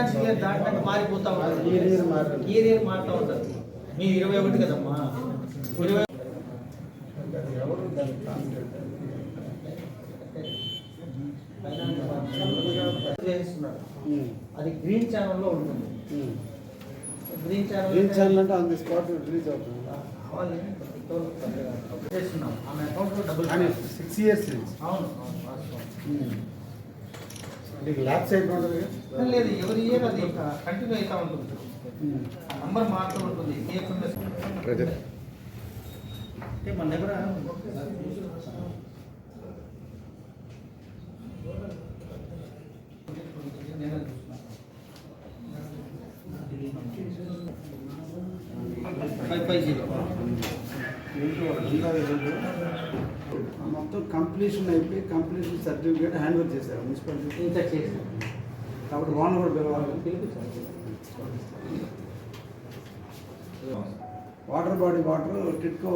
Financial year దాటినాక మారిపోతా ఉంటుంది. ఈ year మారుతా ఉంటుంది. మీ ఇరవై ఒకటి కదమ్మా? ఇరవై అది గ్రీన్ ఛానల్లో ఉంటుంది. గ్రీన్ ఛానల్ గ్రీన్ ఛానల్ అంటే ఆన్ ది స్పాట్ రిలీజ్ అవుతుంది. ఆమె అకౌంట్లో డబ్బులు సిక్స్ ఇయర్స్ అవును నీకు ల్యాబ్స్ అయిపోతుంది కదా? లేదు ఎవరి ఇయర్ అది కంటిన్యూ అవుతా ఉంటుంది నంబర్ మారుతూ ఉంటుంది TFMS. అంటే మన దగ్గర మొత్తం కంప్లీషన్ అయిపోయి కంప్లీషన్ సర్టిఫికేట్ హ్యాండ్ ఓవర్ చేశారు మున్సిపాలిటీ చేసాం కాబట్టి వాన్ కూడా పిలవాలి. వాటర్ బాడీ వాటర్ టిట్కో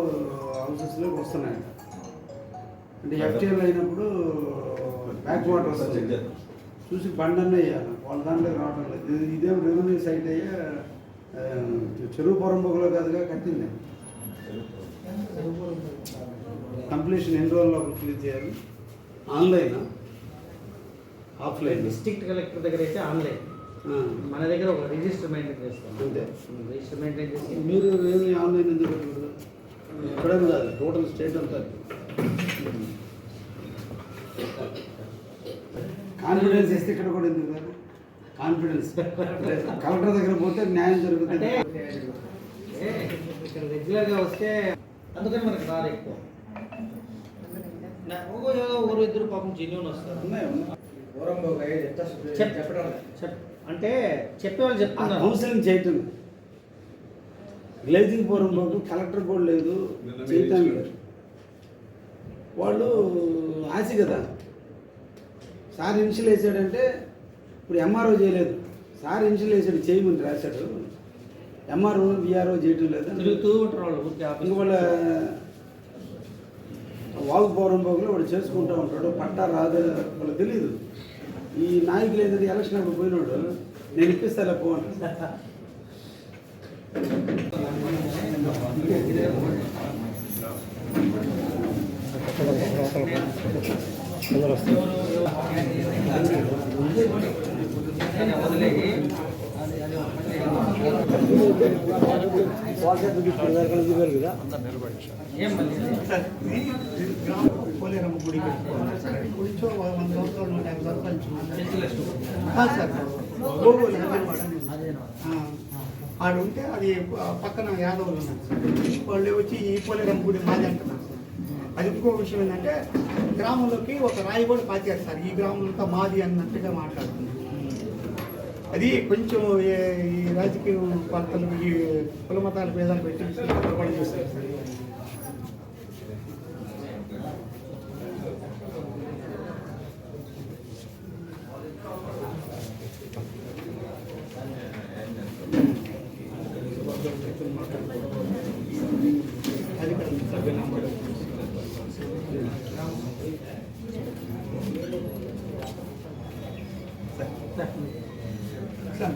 హౌసెస్లోకి వస్తున్నాయి. అంటే ఎఫ్టీఎల్ అయినప్పుడు బ్యాక్ వాటర్ వస్తుంది. చూసి బండి అన్న వేయాలి. వాళ్ళ దాంట్లో రావడం లేదు. ఇది- రెవెన్యూ సైట్ అయ్యే? చెరువు పొరంబొగలో కాదుగా కట్టింది. కంప్లీషన్ ఎన్ని రోజుల్లో క్లియర్ చేయాలి? ఆన్లైన్? ఆఫ్లైన్? డిస్ట్రిక్ట్ కలెక్టర్ దగ్గర అయితే ఆన్లైన్. మన దగ్గర ఒక రిజిస్టర్ మెయింటైన్ చేస్తాం. అంతే. రిజిస్టర్ మెయింటైన్ చేసి మీరు ఏమి ఆన్లైన్ ఎందుకు ఎక్కడైనా కాదు టోటల్ స్టేట్ అంతా. కాన్ఫిడెన్స్ ఇస్తే ఇక్కడ కూడా ఎందుకు కాదు? కాన్ఫిడెన్స్. కలెక్టర్ దగ్గర పోతే న్యాయం జరుగుతుంది. ఇక్కడ రెగ్యులర్గా వస్తే అందుకని మనకి రాదు ఎక్కువ. ఒకరు ఇద్దరు పాపం జెన్యున్ వస్తారు. అంటే చెప్పేవాళ్ళు ఆ చెప్తున్నారు కౌన్సిలింగ్ చేయటం. గ్లేజింగ్ ఫోరం బాబు కలెక్టర్ బోర్డు లేదు. చేయటం లేదు. వాళ్ళు ఆశ కదా. సార్ ఇన్షియల్ వేసాడంటే ఇప్పుడు ఎంఆర్ఓ చేయలేదు. సార్ ఇన్షియల్ వేసాడు చేయమని రాశాడు. ఎంఆర్ఓ విఆర్ఓ చేయటం లేదు? తిరుగుతూ ఉంటారు వాళ్ళు ఇంక వాళ్ళ వాగు పౌరం బాగులో వాడు చేసుకుంటూ ఉంటాడు. పట్టా రాదు వాళ్ళకి తెలియదు ఈ నాయకులు ఏంటంటే ఎలక్షన్ అప్పుడు పోయినాడు నేను ఇప్పిస్తాలే పో అంటాడు. పోలేరమ్మ గుడి పెట్టుకోవాలి సార్ గుడిచో వంద సంవత్సరాలు నూట యాభై సంవత్సరాలు సార్ గోగోలు హనుమాన్ ఉంటే అది పక్కన యాదవులు ఉన్నారు సార్ వాళ్ళు వచ్చి ఈ పోలేరమ్మ గుడి మాది అంటున్నారు అది ఇంకో విషయం ఏంటంటే గ్రామంలోకి ఒక రాయి కూడా పాతారు సార్. ఈ గ్రామంలో మాది అన్నట్టుగా మాట్లాడుతుంది అది కొంచెం ఏ- ఈ రాజకీయ వార్తలు ఈ కుల మతాల భేదాలు పెట్టి పొరపాటు చేస్తారు సార్ అది కూడా సభ్య నంబర్ సార్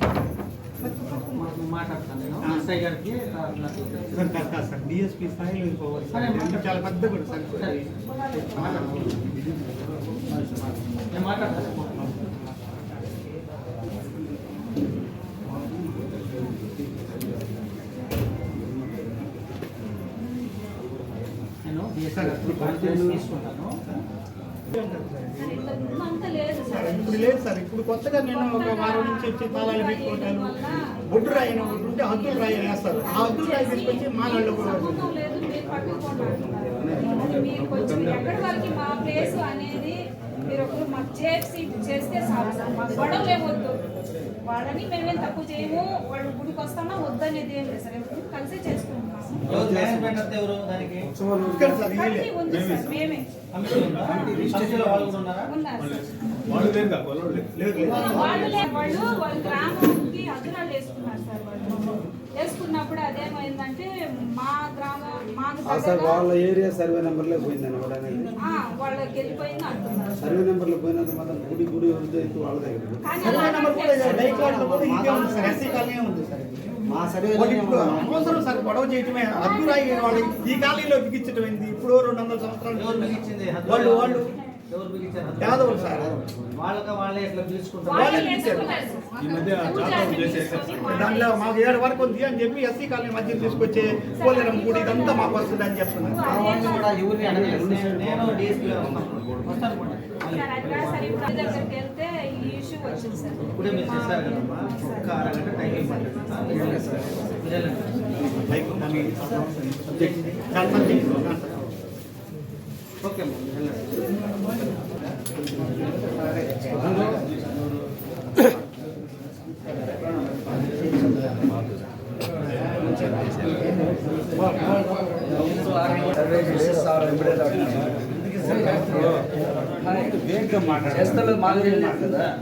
మా- మాట్లాడతాను నేను ఎస్ఐ గారికి నాకు తెలుసు. సార్ కాదు కాదు సార్ డిఎస్పీ స్థాయిలో పోవాలి సార్ అంటే చాలా పెద్ద కూడా సార్. నేను మాట్లాడతాను. నేను బిఎస్ఆర్ తీసుకుంటాను. ఇప్పుడు లేదు సార్. ఇప్పుడు కొత్తగా నేను ఒక వారం నుంచి వచ్చి తాళాలు పెట్టుకుంటాను. బొడ్డు రాయిన ఒకటి ఉంటే హద్దులు రాయి వేస్తారు. ఆ హద్దులు రాయి తీసుకొచ్చి సంబంధం లేదు మీరు పట్టుకోండి. మీరు కొంచెం ఎక్కడి వరకు మా ప్లేస్ అనేది మీరు ఒకరు మాకు చేసి చేస్తే సార్ మాకు గొడవలు ఏమొద్దు వాళ్ళని మేమేం తప్పు చేయము. వాళ్ళు గుడికి వస్తామా? వద్దనేది ఏం లేదు సార్. ఎప్పుడు కలిసి వీళ్ళే. గ్రామంకి అదురాలు వాళ్ళు వేసుకున్నప్పుడు అదేమైందంటే మా గ్రామం మాకు అసలు వాళ్ళ ఏరియా సర్వే నెంబర్లో అనేది? వాళ్ళకి వెళ్ళిపోయింది అంటున్నారు. సర్వే నెంబర్లో పోయినంత మాత్రం గుడి గుడి వాళ్ళ దగ్గర సర్వే నెంబర్ కూడా ఉంది సార్? ఎస్సీ కాలనీ ఉంది సార్. మా సర్వే వాళ్ళు ఇప్పుడు అవసరం సార్ గొడవ చేయటమే. అద్దురాయి వాళ్ళు ఈ కాలనీలో బిగించడం ఏంది? ఇప్పుడు రెండు వందల సంవత్సరాలు? వాళ్ళు వాళ్ళు? యాదవులు సార్. వాళ్ళకి వాళ్ళే పిలుచుకుంటారు. దాంట్లో మాకు ఏడు వరకు ఉంది అని చెప్పి ఎస్సీ కాలనీ మధ్య తీసుకొచ్చే పోలేరం గుడి ఇదంతా మాకు వస్తుంది అని చెప్తున్నారు. నేను- డిఎస్పీ వస్తాను. సార్ సార్ ఇప్పుడు సార్. మీరు చేశారు కదమ్మా ఒక్క అరగంట టైం ఇవ్వండి మీరు వెళ్ళండి. చాలా మంది ఉన్నారు. ఓకే అమ్మా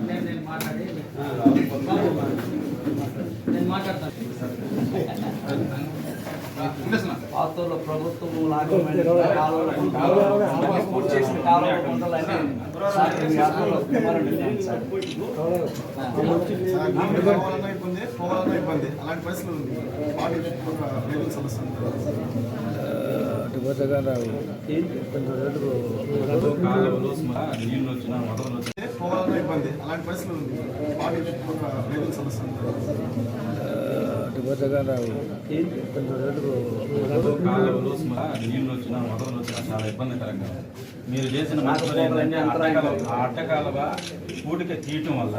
మీరు నేను మాట్లాడి నేను మాట్లాడతాను. పాతూరులో ప్రభుత్వం చేసిన కాలువలు ఇబ్బంది పోవాలన్నా ఇబ్బంది అలాంటి పరిస్థితులు ఉంది రైతుల సమస్య పోవాలన్నా ఇబ్బంది అలాంటి పరిస్థితులు ఉంది బాడీ ఒక రైతుల సమస్య ఉంది. కాలువలు నీళ్ళు వచ్చినా వదలు వచ్చినా చాలా ఇబ్బందికరంగా మీరు చేసిన మంచి పని ఏంటంటే అట్టకాల ఆ అట్టకాలువ పూటిక తీయటం వల్ల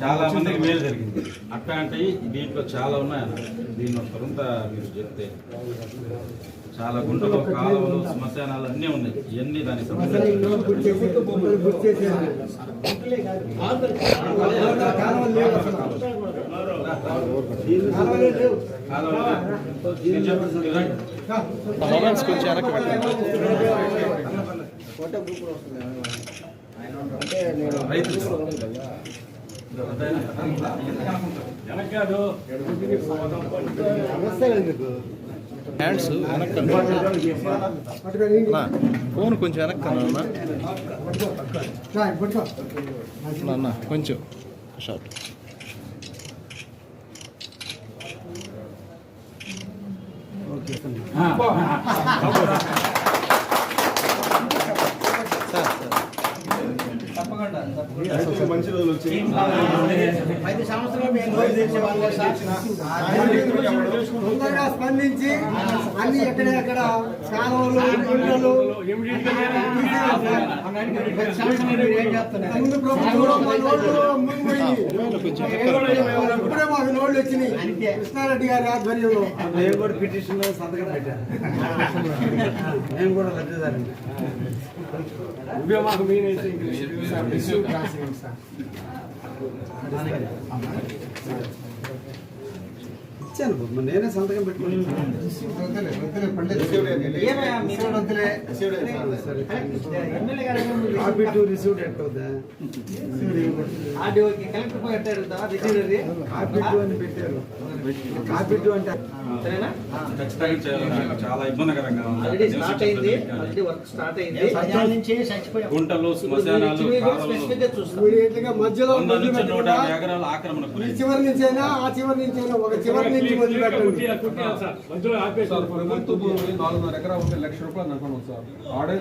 చాలా మందికి మేలు జరిగింది. అట్లాంటివి దీంట్లో చాలా ఉన్నాయి అన్న దీన్ని కొంత మీరు చెప్తే చాలా గుంటలు కాలువలు శ్మశానాలు అన్నీ ఉన్నాయి. ఇవన్నీ దానికి ఫోన్ కొంచెం వెనక్కి అన్న కొంచెం. షార్ట్ తప్పకుండా రైతులకు మంచి రోజులు వచ్చాయి ఐదు సంవత్సరాలు తొందరగా స్పందించి అన్ని ఎక్కడెక్కడ కాలువలు గుంటలు ఇప్పుడే మాకు నోళ్ళు వచ్చినాయి కృష్ణారెడ్డి గారి ఆధ్వర్యంలో నేను కూడా పిటిషన్ సంతకం పెట్టాను నేను కూడా లబ్ధిదారండి ఇచ్చాను బాబు, మీరు ఎమ్మెల్యే గారు కాపీ టు రిసీవ్డ్ ఎట్ అవుతా కాపీ టు అని పెట్టారు. కాపీ టు అంటే. చాలా ఇబ్బందికరంగా నుంచి గుంటలు శ్మశానాలు మధ్యలో నుంచి చివరి నుంచైనా ఆ చివరి నుంచైనా ఒక చివరి నుంచి మొదలుపెట్టండి సార్. ప్రభుత్వ భూమి నాలుగున్నర ఎకరా ఉంటే లక్ష రూపాయలు అనుకున్నాం సార్. ఆడే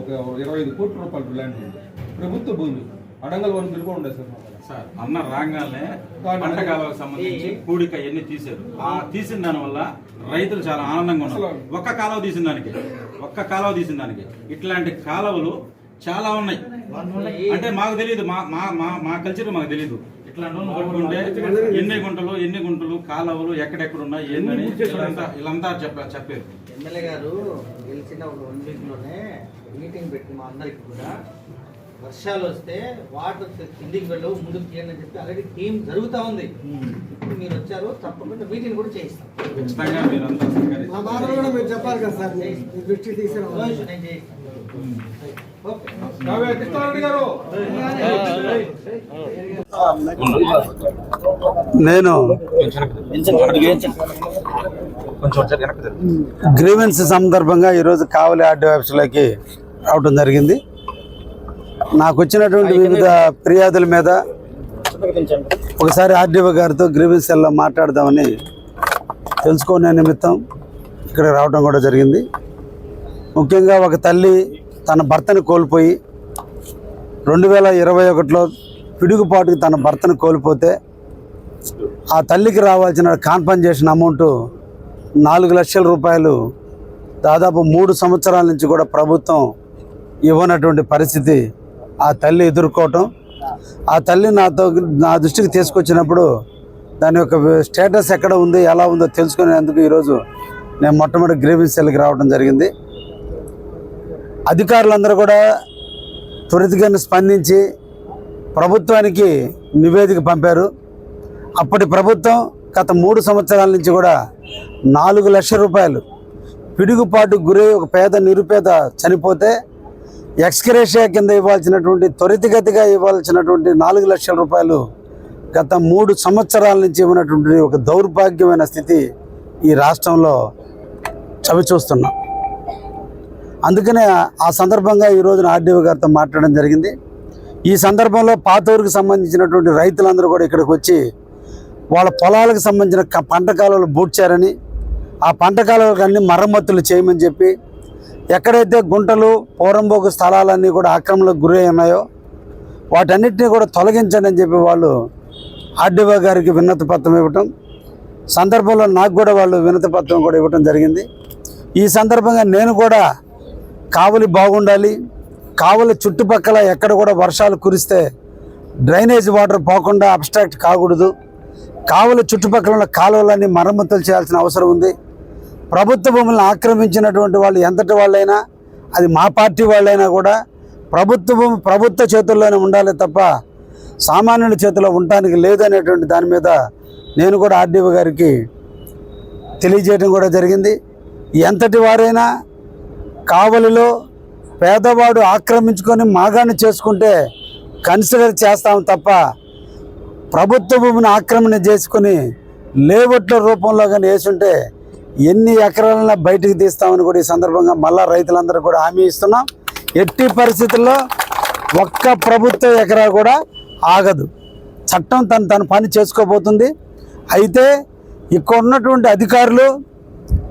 ఒక ఇరవై ఐదు కోట్ల రూపాయలు ల్యాండ్ ఉంది. ప్రభుత్వ భూమి అడంగల్ వన్ బిల్ కూడా ఉండే సార్. సార్ అన్న రాగానే పంట కాలాలకు సంబంధించి కూడిక ఎన్ని తీశారు? ఆ తీసిన దాని వల్ల రైతులు చాలా ఆనందంగా ఉన్నారు. ఒక్క కాలువ తీసిన దానికి ఒక్క కాలువ తీసిన దానికి ఇట్లాంటి కాలువలు చాలా ఉన్నాయి. అంటే మాకు తెలియదు మా మా మా మా కల్చర్ మాకు తెలియదు పట్టుకుంటే ఎన్ని గుంటలు ఎన్ని గుంటలు కాలువలు ఎక్కడెక్కడ ఉన్నాయి ఏందని ఇలాంతా ఇలాంతా చెప్ప చెప్పారు ఎమ్మెల్యే గారు గెలిచిన ఒక వన్ వీక్లోనే మీటింగ్ పెట్టి మా అందరికి కూడా. వర్షాలు వస్తే వాటర్ కిందికి వెళ్ళవు ముందుకు తీయండి అని చెప్పి ఆల్రెడీ టీం జరుగుతూ ఉంది. ఇప్పుడు మీరు వచ్చారు తప్పకుండా మీటింగ్ కూడా చేయిస్తాం. మా కూడా మీరు చెప్పాలి కదా సార్ నేను చేయిస్తాను ఓకే కావ్య కృష్ణారెడ్డి గారు నేను గ్రీవెన్స్ సందర్భంగా ఈరోజు కావలి ఆర్డీ ఆఫీసులోకి రావడం జరిగింది. నాకు వచ్చినటువంటి వివిధ ఫిర్యాదుల మీద ఒకసారి ఆర్డీఓ గారితో గ్రీవెన్స్ ఎలా మాట్లాడదామని తెలుసుకునే నిమిత్తం ఇక్కడ రావడం కూడా జరిగింది. ముఖ్యంగా ఒక తల్లి తన భర్తను కోల్పోయి రెండు వేల ఇరవై ఒకటిలో పిడుగుపాటుకు తన భర్తను కోల్పోతే ఆ తల్లికి రావాల్సిన కాన్పన్సేషన్ అమౌంట్ నాలుగు లక్షల రూపాయలు. దాదాపు మూడు సంవత్సరాల నుంచి కూడా ప్రభుత్వం ఇవ్వనటువంటి పరిస్థితి ఆ తల్లి ఎదుర్కోవటం. ఆ తల్లి నాతో నా దృష్టికి తీసుకొచ్చినప్పుడు దాని యొక్క స్టేటస్ ఎక్కడ ఉంది ఎలా ఉందో తెలుసుకునేందుకు ఈరోజు నేను మొట్టమొదటి గ్రీవెన్స్ సెల్కి రావడం జరిగింది. అధికారులందరూ కూడా త్వరితగతిన స్పందించి ప్రభుత్వానికి నివేదిక పంపారు. అప్పటి ప్రభుత్వం గత మూడు సంవత్సరాల నుంచి కూడా నాలుగు లక్షల రూపాయలు పిడుగుపాటు గురై ఒక పేద నిరుపేద చనిపోతే ఎక్స్క్రేషియా కింద ఇవ్వాల్సినటువంటి త్వరితగతిగా ఇవ్వాల్సినటువంటి నాలుగు లక్షల రూపాయలు గత మూడు సంవత్సరాల నుంచి ఇవ్వనటువంటి ఒక దౌర్భాగ్యమైన స్థితి ఈ రాష్ట్రంలో చవిచూస్తున్నాం. అందుకనే ఆ సందర్భంగా ఈ రోజున ఆర్డీఓ గారితో మాట్లాడడం జరిగింది. ఈ సందర్భంలో పాతూరుకు సంబంధించినటువంటి రైతులందరూ కూడా ఇక్కడికి వచ్చి వాళ్ళ పొలాలకు సంబంధించిన పంట కాలువలు బూడ్చారని ఆ పంట కాలువలకు అన్ని మరమ్మతులు చేయమని చెప్పి ఎక్కడైతే గుంటలు పోరంబోకు స్థలాలన్నీ కూడా ఆక్రమణకు గురై ఉన్నాయో వాటన్నిటిని కూడా తొలగించండి అని చెప్పి వాళ్ళు ఆర్డీఓ గారికి వినతి పత్రం ఇవ్వటం సందర్భంలో నాకు కూడా వాళ్ళు వినతి పత్రం కూడా ఇవ్వటం జరిగింది. ఈ సందర్భంగా నేను కూడా కావలి బాగుండాలి. కావలి చుట్టుపక్కల ఎక్కడ కూడా వర్షాలు కురిస్తే డ్రైనేజ్ వాటర్ పోకుండా అబ్స్ట్రాక్ట్ కాకూడదు. కావలి చుట్టుపక్కల ఉన్న కాలువలన్నీ మరమ్మతులు చేయాల్సిన అవసరం ఉంది. ప్రభుత్వ భూములను ఆక్రమించినటువంటి వాళ్ళు ఎంతటి వాళ్ళైనా అది మా పార్టీ వాళ్ళైనా కూడా ప్రభుత్వ భూమి ప్రభుత్వ చేతుల్లోనే ఉండాలి తప్ప సామాన్యుల చేతిలో ఉండటానికి లేదనేటువంటి దాని మీద నేను కూడా ఆర్డీఓ గారికి తెలియజేయడం కూడా జరిగింది. ఎంతటి వారైనా కావలిలో పేదవాడు ఆక్రమించుకొని మాగాన్ని చేసుకుంటే కన్సిడర్ చేస్తాం తప్ప ప్రభుత్వ భూమిని ఆక్రమణ చేసుకుని లేవట్ల రూపంలో కానీ వేసుంటే ఎన్ని ఎకరాలైనా బయటికి తీస్తామని కూడా ఈ సందర్భంగా మళ్ళా రైతులందరూ కూడా హామీ ఇస్తున్నాం. ఎట్టి పరిస్థితుల్లో ఒక్క ప్రభుత్వ ఎకరా కూడా ఆగదు. చట్టం తను తన పని చేసుకోబోతుంది. అయితే ఇక్కడ ఉన్నటువంటి అధికారులు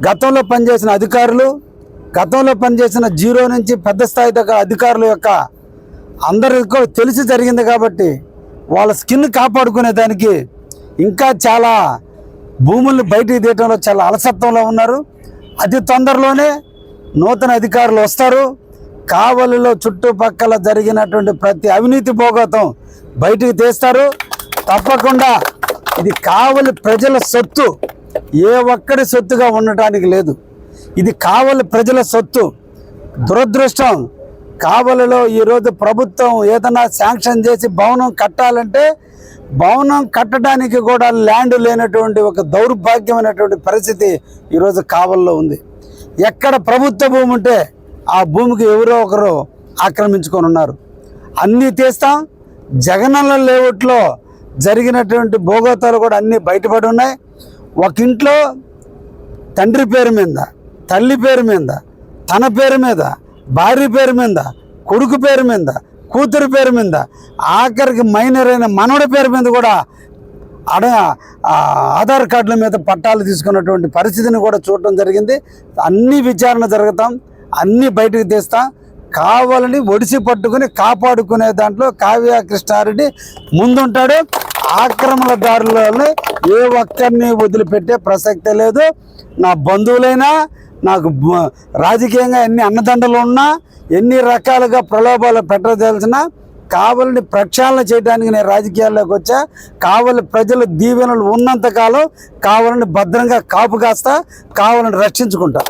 గతంలో పనిచేసిన అధికారులు గతంలో పనిచేసిన జీరో నుంచి పెద్ద స్థాయి దాకా అధికారుల యొక్క అందరికీ తెలిసి జరిగింది కాబట్టి వాళ్ళ స్కిన్ కాపాడుకునే దానికి ఇంకా చాలా భూముల్ని బయటికి తీయటంలో చాలా అలసత్వంలో ఉన్నారు. అతి తొందరలోనే నూతన అధికారులు వస్తారు. కావలిలో చుట్టుపక్కల జరిగినటువంటి ప్రతి అవినీతి భోగతం బయటికి తీస్తారు. తప్పకుండా ఇది కావలి ప్రజల సొత్తు. ఏ ఒక్కడి సొత్తుగా ఉండటానికి లేదు. ఇది కావలి ప్రజల సొత్తు. దురదృష్టం. కావలిలో ఈరోజు ప్రభుత్వం ఏదైనా శాంక్షన్ చేసి భవనం కట్టాలంటే భవనం కట్టడానికి కూడా ల్యాండ్ లేనటువంటి ఒక దౌర్భాగ్యమైనటువంటి పరిస్థితి ఈరోజు కావల్లో ఉంది. ఎక్కడ ప్రభుత్వ భూమి ఉంటే ఆ భూమికి ఎవరో ఒకరు ఆక్రమించుకొని ఉన్నారు. అన్నీ తీస్తాం. జగనన్న లేఅవుట్లో జరిగినటువంటి భోగోతాలు కూడా అన్నీ బయటపడి ఉన్నాయి. ఒక ఇంట్లో తండ్రి పేరు మీద తల్లి పేరు మీద తన పేరు మీద భార్య పేరు మీద కొడుకు పేరు మీద కూతురు పేరు మీద ఆఖరికి మైనర్ అయిన మనవడి పేరు మీద కూడా అడ ఆధార్ కార్డుల మీద పట్టాలు తీసుకున్నటువంటి పరిస్థితిని కూడా చూడటం జరిగింది. అన్ని విచారణ జరుగుతాం అన్ని బయటకు తీస్తాం. కావాలని ఒడిసి పట్టుకుని కాపాడుకునే దాంట్లో కావ్య కృష్ణారెడ్డి ముందుంటాడు. ఆక్రమణదారులని ఏ ఒక్కరిని వదిలిపెట్టే ప్రసక్తే లేదు. నా బంధువులైనా నాకు రాజకీయంగా ఎన్ని అన్నదండలు ఉన్నా ఎన్ని రకాలుగా ప్రలోభాలు పెట్టదలిసిన కావలిని ప్రక్షాళన చేయడానికి నేను రాజకీయాల్లోకి వచ్చా కావలి ప్రజల దీవెనలు ఉన్నంతకాలం కావాలని భద్రంగా కాపు కాస్తా కావాలని రక్షించుకుంటా.